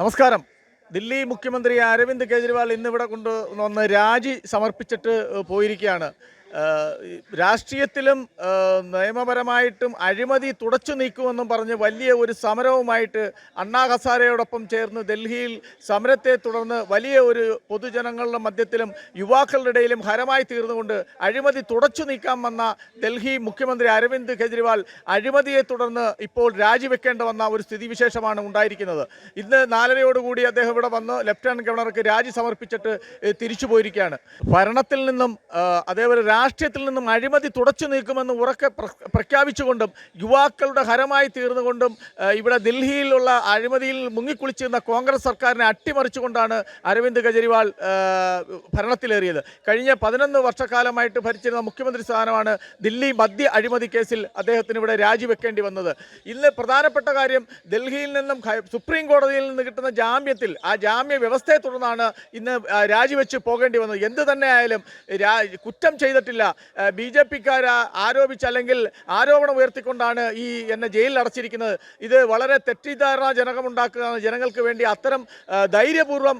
നമസ്കാരം. ദില്ലി മുഖ്യമന്ത്രി അരവിന്ദ് കെജ്രിവാൾ ഇന്നിവിടെ കൊണ്ട് വന്ന് രാജി സമർപ്പിച്ചിട്ട് പോയിരിക്കുകയാണ്. രാഷ്ട്രീയത്തിലും നിയമപരമായിട്ടും അഴിമതി തുടച്ചു നീക്കുമെന്നും പറഞ്ഞ് വലിയ ഒരു സമരവുമായിട്ട് അണ്ണാ ഹസാരയോടൊപ്പം ചേർന്ന് ഡൽഹിയിൽ സമരത്തെ തുടർന്ന് വലിയ ഒരു പൊതുജനങ്ങളുടെ മധ്യത്തിലും യുവാക്കളുടെ ഇടയിലും ഹരമായി തീർന്നുകൊണ്ട് അഴിമതി തുടച്ചു നീക്കാൻ വന്ന ഡൽഹി മുഖ്യമന്ത്രി അരവിന്ദ് കെജ്രിവാൾ അഴിമതിയെ തുടർന്ന് ഇപ്പോൾ രാജിവെക്കേണ്ട വന്ന ഒരു സ്ഥിതിവിശേഷമാണ് ഉണ്ടായിരിക്കുന്നത്. ഇന്ന് നാലരയോടുകൂടി അദ്ദേഹം ഇവിടെ വന്ന് ലഫ്റ്റനന്റ് ഗവർണർക്ക് രാജി സമർപ്പിച്ചിട്ട് തിരിച്ചു പോയിരിക്കുകയാണ് ഭരണത്തിൽ നിന്നും അതേപോലെ രാഷ്ട്രീയത്തിൽ നിന്നും അഴിമതി തുടച്ചു നീക്കുമെന്ന് ഉറക്കെ പ്രഖ്യാപിച്ചുകൊണ്ടും യുവാക്കളുടെ ഹരമായി തീർന്നുകൊണ്ടും ഇവിടെ ഡൽഹിയിലുള്ള അഴിമതിയിൽ മുങ്ങിക്കുളിച്ചിരുന്ന കോൺഗ്രസ് സർക്കാരിനെ അട്ടിമറിച്ചുകൊണ്ടാണ് അരവിന്ദ് കെജ്രിവാൾ ഭരണത്തിലേറിയത്. കഴിഞ്ഞ പതിനൊന്ന് വർഷക്കാലമായിട്ട് ഭരിച്ചിരുന്ന മുഖ്യമന്ത്രി സ്ഥാനമാണ് ദില്ലി മദ്യ അഴിമതി കേസിൽ അദ്ദേഹത്തിന് ഇവിടെ രാജിവെക്കേണ്ടി വന്നത്. ഇന്ന് പ്രധാനപ്പെട്ട കാര്യം ഡൽഹിയിൽ നിന്നും സുപ്രീം കോടതിയിൽ നിന്ന് കിട്ടുന്ന ജാമ്യത്തിൽ ആ ജാമ്യ വ്യവസ്ഥയെ തുടർന്നാണ് ഇന്ന് രാജിവെച്ച് പോകേണ്ടി വന്നത്. എന്ത് തന്നെ ആയാലും കുറ്റം ചെയ്തിട്ടില്ല ബി ജെ പിക്കാർ ആരോപിച്ച് അല്ലെങ്കിൽ ആരോപണം ഉയർത്തിക്കൊണ്ടാണ് ഈ എന്നെ ജയിലിൽ അടച്ചിരിക്കുന്നത്. ഇത് വളരെ തെറ്റിദ്ധാരണ ജനകമുണ്ടാക്കുകയാണ് ജനങ്ങൾക്ക് വേണ്ടി അത്തരം ധൈര്യപൂർവം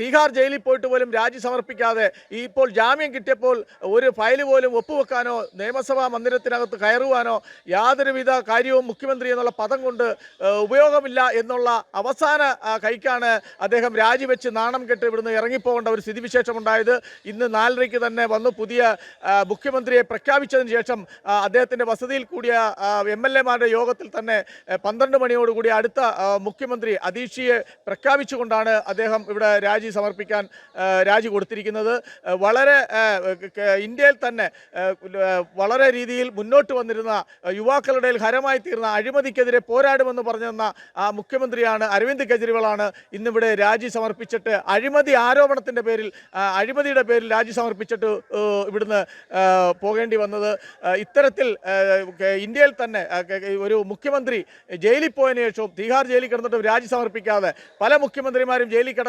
തീഹാർ ജയിലിൽ പോയിട്ട് പോലും രാജി സമർപ്പിക്കാതെ ഇപ്പോൾ ജാമ്യം കിട്ടിയപ്പോൾ ഒരു ഫയൽ പോലും ഒപ്പുവെക്കാനോ നിയമസഭാ മന്ദിരത്തിനകത്ത് കയറുവാനോ യാതൊരുവിധ കാര്യവും മുഖ്യമന്ത്രി എന്നുള്ള പദം കൊണ്ട് ഉപയോഗമില്ല എന്നുള്ള അവസാന കൈക്കാണ് അദ്ദേഹം രാജിവെച്ച് നാണം കെട്ട് ഇവിടുന്ന് ഇറങ്ങിപ്പോകേണ്ട ഒരു സ്ഥിതിവിശേഷം ഉണ്ടായത് ഇന്ന് നാലരയ്ക്ക് തന്നെ വന്നു. പുതിയ മുഖ്യമന്ത്രിയെ പ്രഖ്യാപിച്ചതിന് ശേഷം അദ്ദേഹത്തിന്റെ വസതിയിൽ കൂടിയ എം എൽ എമാരുടെ യോഗത്തിൽ തന്നെ പന്ത്രണ്ട് മണിയോടുകൂടി അടുത്ത മുഖ്യമന്ത്രി അതീഷിയെ പ്രഖ്യാപിച്ചുകൊണ്ടാണ് അദ്ദേഹം ഇവിടെ രാജി സമർപ്പിക്കാൻ രാജി കൊടുത്തിരിക്കുന്നത്. വളരെ ഇന്ത്യയിൽ തന്നെ വളരെ രീതിയിൽ മുന്നോട്ട് വന്നിരുന്ന യുവാക്കളുടെ ഹരമായി തീർന്ന അഴിമതിക്കെതിരെ പോരാടുമെന്ന് പറഞ്ഞു തന്ന ആ മുഖ്യമന്ത്രിയാണ് അരവിന്ദ് കെജ്രിവാളാണ് ഇന്നിവിടെ രാജി സമർപ്പിച്ചിട്ട് അഴിമതി ആരോപണത്തിന്റെ പേരിൽ അഴിമതിയുടെ പേരിൽ രാജി സമർപ്പിച്ചിട്ട് ഇവിടുന്ന് പോകേണ്ടി വന്നത്. ഇത്തരത്തിൽ ഇന്ത്യയിൽ തന്നെ ഒരു മുഖ്യമന്ത്രി ജയിലിൽ പോയതിനു ശേഷവും തീഹാർ ജയിലിൽ കിടന്നിട്ടും രാജി സമർപ്പിക്കാതെ പല മുഖ്യമന്ത്രിമാരും ജയിലിൽ കിട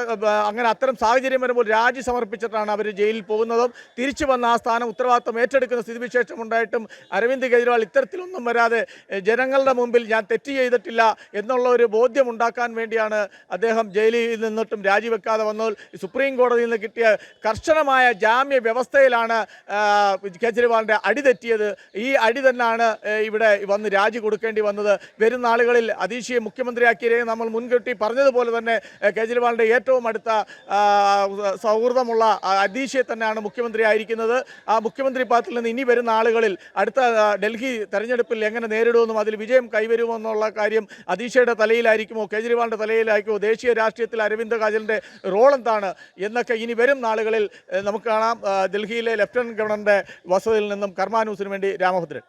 അങ്ങനെ അത്തരം സാഹചര്യം വരുമ്പോൾ രാജി സമർപ്പിച്ചിട്ടാണ് അവർ ജയിലിൽ പോകുന്നതും തിരിച്ചു വന്ന ആ സ്ഥാനം ഉത്തരവാദിത്വം ഏറ്റെടുക്കുന്ന സ്ഥിതിവിശേഷം ഉണ്ടായിട്ടും അരവിന്ദ് കെജ്രിവാൾ ഇത്തരത്തിലൊന്നും വരാതെ ജനങ്ങളുടെ മുമ്പിൽ ഞാൻ തെറ്റ് ചെയ്തിട്ടില്ല എന്നുള്ള ഒരു ബോധ്യം ഉണ്ടാക്കാൻ വേണ്ടിയാണ് അദ്ദേഹം ജയിലിൽ നിന്നിട്ടും രാജിവെക്കാതെ വന്നത് സുപ്രീം കോടതിയിൽ നിന്ന് കിട്ടിയ കർശനമായ ജാമ്യ വ്യവസ്ഥയിലാണ് കെജ്രിവാളിന്റെ അടി തെറ്റിയത്. ഈ അടി തന്നെയാണ് ഇവിടെ വന്ന് രാജി കൊടുക്കേണ്ടി വന്നത്. വരും നാളുകളിൽ അതീശിയെ മുഖ്യമന്ത്രിയാക്കിയേ നമ്മൾ മുൻകൂട്ടി പറഞ്ഞതുപോലെ തന്നെ കേജ്രിവാളിന്റെ ഏറ്റവും അടുത്ത സൗഹൃദമുള്ള അതീശിയെ തന്നെയാണ് മുഖ്യമന്ത്രി ആയിരിക്കുന്നത് ആ മുഖ്യമന്ത്രി പദത്തിൽ നിന്ന് ഇനി വരുന്ന ആളുകളിൽ അടുത്ത ഡൽഹി തെരഞ്ഞെടുപ്പിൽ എങ്ങനെ നേരിടുമെന്നും അതിൽ വിജയം കൈവരുമോ എന്നുള്ള കാര്യം അതീശയുടെ തലയിലായിരിക്കുമോ കേജ്രിവാളിന്റെ തലയിലായിരിക്കുമോ ദേശീയ രാഷ്ട്രീയത്തിൽ അരവിന്ദ് കാജലിന്റെ റോൾ എന്താണ് എന്നൊക്കെ ഇനി വരും നാളുകളിൽ നമുക്ക് കാണാം. ഡൽഹിയിലെ ലഫ്റ്റനന്റ് ഗവർണറുടെ വസതിയിൽ നിന്നും കർമാനൂസിന് വേണ്ടി രാമഭദ്രൻ.